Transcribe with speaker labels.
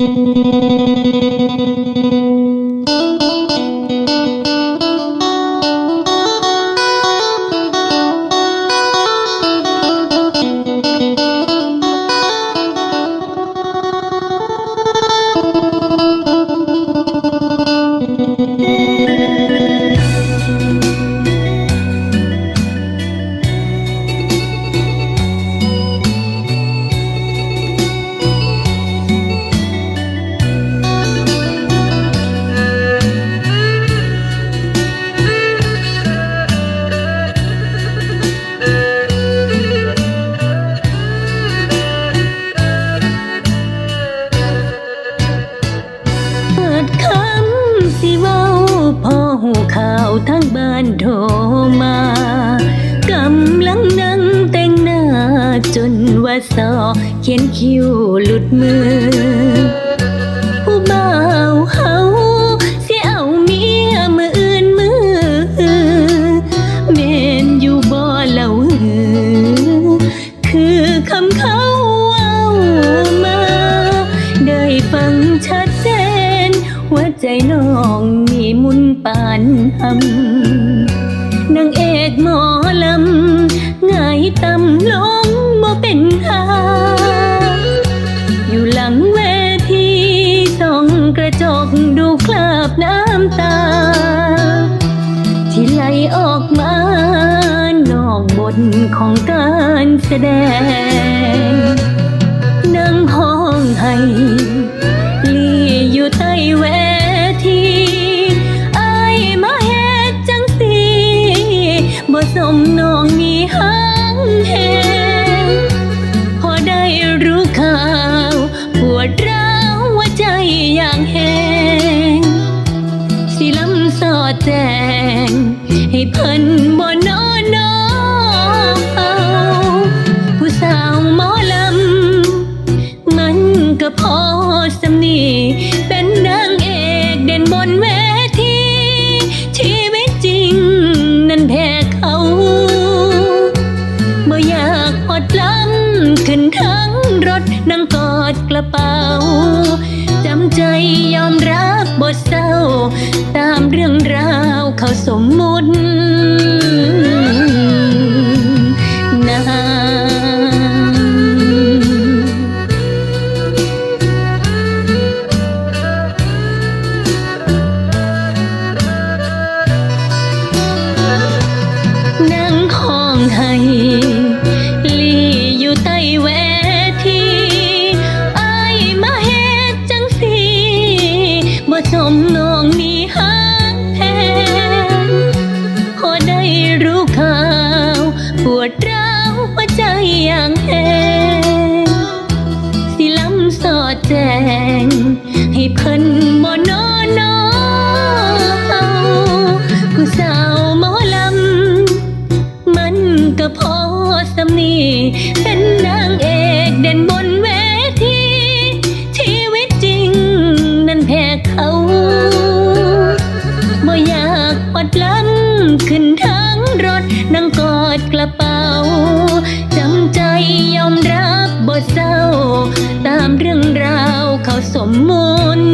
Speaker 1: เหูข่าวทั้งบ้านโทรมากำลังนั่งแต่งหน้าจนว่าซอเขียนคิ้วหลุดมือ ปานหำนางเอกหมอลำไงายตำลงบ่เป็นทาอยู่หลังเวทีส่องกระจกดูคราบน้ำตา ที่ไหลออกมานอกบทของการแสดงนั่งห้องให้ลีอยู่ใต้เว แจง ให้เพิ่นบ่นอนนอเอาผู้สาวหมอลำ มันก็พอสำนีเป็นนางเอกเด่นบนเวที ชีวิตจริงนั้นแพ้เขาบ่อยากอดล้ำขึ้นทั้งรถนั่งกอดกระเป๋า สมมุตินานนั่งห้องให้ แจง ให้เพิ่นบ่นอนนอเอาผู้สาวหมอลำ มันก็พอสำนีเป็นนางเอกเด่นบนเวที ชีวิตจริงนั้นแพ้เขาบ่อยากอดลำขึ้นทั้งรถนั่งกอดกระเป๋าจำใจยอมรับ เศร้า ตามเรื่องราวเขาสมมุติ